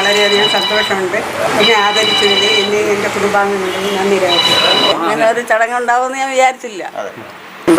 വളരെയധികം സന്തോഷമുണ്ട്. എന്നെ ആദരിച്ചതിൽ എന്നെ എന്റെ കുടുംബാംഗങ്ങളിൽ നന്ദി രേഖപ്പെടുത്തുന്നു. അങ്ങനെ ഒരു ചടങ്ങുണ്ടാവുമെന്ന് ഞാൻ വിചാരിച്ചില്ല.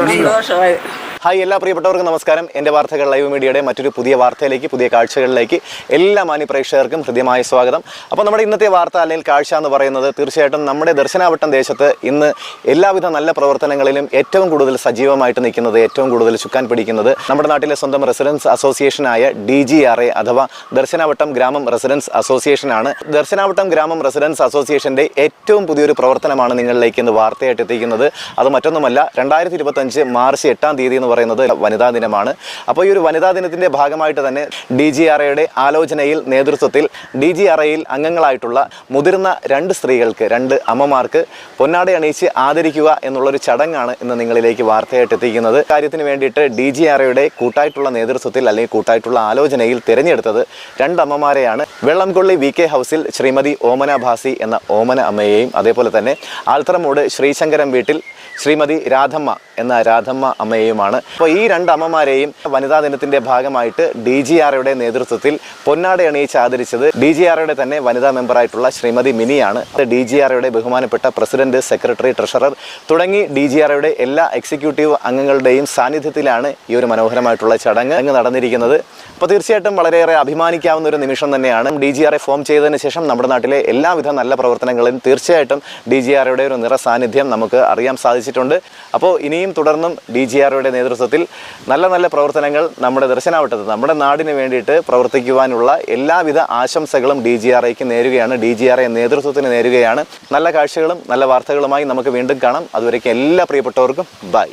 സന്തോഷമായി. ഹായ് എല്ലാ പ്രിയപ്പെട്ടവർക്കും നമസ്കാരം. എന്റെ വാർത്തകൾ ലൈവ് മീഡിയയുടെ മറ്റൊരു പുതിയ വാർത്തയിലേക്ക് പുതിയ കാഴ്ചകളിലേക്ക് എല്ലാ മാന്യ പ്രേക്ഷകർക്കും ഹൃദ്യമായ സ്വാഗതം. അപ്പോൾ നമ്മുടെ ഇന്നത്തെ വാർത്ത അല്ലെങ്കിൽ കാഴ്ച എന്ന് പറയുന്നത് തീർച്ചയായിട്ടും നമ്മുടെ ദർശനാവട്ടം ദേശത്ത് ഇന്ന് എല്ലാവിധ നല്ല പ്രവർത്തനങ്ങളിലും ഏറ്റവും കൂടുതൽ സജീവമായിട്ട് നിൽക്കുന്നത് ഏറ്റവും കൂടുതൽ ചുക്കാൻ പിടിക്കുന്നത് നമ്മുടെ നാട്ടിലെ സ്വന്തം റെസിഡൻസ് അസോസിയേഷനായ ഡി ജി ആർ എ അഥവാ ദർശനാവട്ടം ഗ്രാമം റെസിഡൻസ് അസോസിയേഷനാണ് ദർശനാവട്ടം ഗ്രാമം റെസിഡൻസ് അസോസിയേഷന്റെ ഏറ്റവും പുതിയൊരു പ്രവർത്തനമാണ് നിങ്ങളിലേക്ക് ഇന്ന് വാർത്തയായിട്ട് എത്തിക്കുന്നത്. അത് മറ്റൊന്നുമല്ല രണ്ടായിരത്തി ഇരുപത്തഞ്ച് മാർച്ച് എട്ടാം തീയതി എന്ന് പറയുന്നത് വനിതാ ദിനമാണ്. അപ്പോൾ ഈ ഒരു വനിതാ ദിനത്തിന്റെ ഭാഗമായിട്ട് തന്നെ ഡി ജി ആർ എയുടെ ആലോചനയിൽ നേതൃത്വത്തിൽ ഡി ജി ആർ എയിൽ അംഗങ്ങളായിട്ടുള്ള മുതിർന്ന രണ്ട് സ്ത്രീകൾക്ക് രണ്ട് അമ്മമാർക്ക് പൊന്നാട അണിയിച്ച് ആദരിക്കുക എന്നുള്ളൊരു ചടങ്ങാണ് ഇന്ന് നിങ്ങളിലേക്ക് വാർത്തയായിട്ട് എത്തിക്കുന്നത് കാര്യത്തിന് വേണ്ടിയിട്ട് ഡി ജി ആർ എയുടെ കൂട്ടായിട്ടുള്ള നേതൃത്വത്തിൽ അല്ലെങ്കിൽ കൂട്ടായിട്ടുള്ള ആലോചനയിൽ തിരഞ്ഞെടുത്തത് രണ്ട് അമ്മമാരെയാണ്. വെള്ളംകൊള്ളി വി കെ ഹൗസിൽ ശ്രീമതി ഓമന ഭാസി എന്ന ഓമന അമ്മയെയും അതേപോലെ തന്നെ ആൽത്തറമൂട് ശ്രീശങ്കരം വീട്ടിൽ ശ്രീമതി രാധമ്മ എന്ന രാധമ്മ അമ്മയെയുമാണ്. അപ്പോൾ ഈ രണ്ട് അമ്മമാരെയും വനിതാ ദിനത്തിന്റെ ഭാഗമായിട്ട് ഡി ജി ആറയുടെ നേതൃത്വത്തിൽ പൊന്നാട അണിയിച്ച് ആദരിച്ചത് ഡി ജി ആറയുടെ തന്നെ വനിതാ മെമ്പറായിട്ടുള്ള ശ്രീമതി മിനിയാണ്. ഡി ജി ആറയുടെ ബഹുമാനപ്പെട്ട പ്രസിഡന്റ് സെക്രട്ടറി ട്രഷറർ തുടങ്ങി ഡി ജി ആറയുടെ എല്ലാ എക്സിക്യൂട്ടീവ് അംഗങ്ങളുടെയും സാന്നിധ്യത്തിലാണ് ഈ ഒരു മനോഹരമായിട്ടുള്ള ചടങ്ങ് അങ്ങ് നടന്നിരിക്കുന്നത്. അപ്പോൾ തീർച്ചയായിട്ടും വളരെയേറെ അഭിമാനിക്കാവുന്ന ഒരു നിമിഷം തന്നെയാണ് ഡി ജി ആറെ ഫോം ചെയ്തതിന് ശേഷം നമ്മുടെ നാട്ടിലെ എല്ലാവിധ നല്ല പ്രവർത്തനങ്ങളും തീർച്ചയായിട്ടും ഡി ജി ആറയുടെ ഒരു നിറ സാന്നിധ്യം നമുക്ക് അറിയാൻ സാധിച്ചിട്ടുണ്ട്. അപ്പോൾ ഇനിയും തുടർന്നും ഡി ജി ആർഒയുടെ നേതൃത്വത്തിൽ നല്ല നല്ല പ്രവർത്തനങ്ങൾ നമ്മുടെ ദർശനാവട്ടത്ത് നമ്മുടെ നാടിന് വേണ്ടിയിട്ട് പ്രവർത്തിക്കുവാനുള്ള എല്ലാവിധ ആശംസകളും ഡി ജി ആർ ഐക്ക് നേരുകയാണ്. ഡി ജി ആർ ഐ നേതൃത്വത്തിന് നേരുകയാണ്. നല്ല കാഴ്ചകളും നല്ല വാർത്തകളുമായി നമുക്ക് വീണ്ടും കാണാം. അതുവരേക്കും എല്ലാ പ്രിയപ്പെട്ടവർക്കും ബൈ.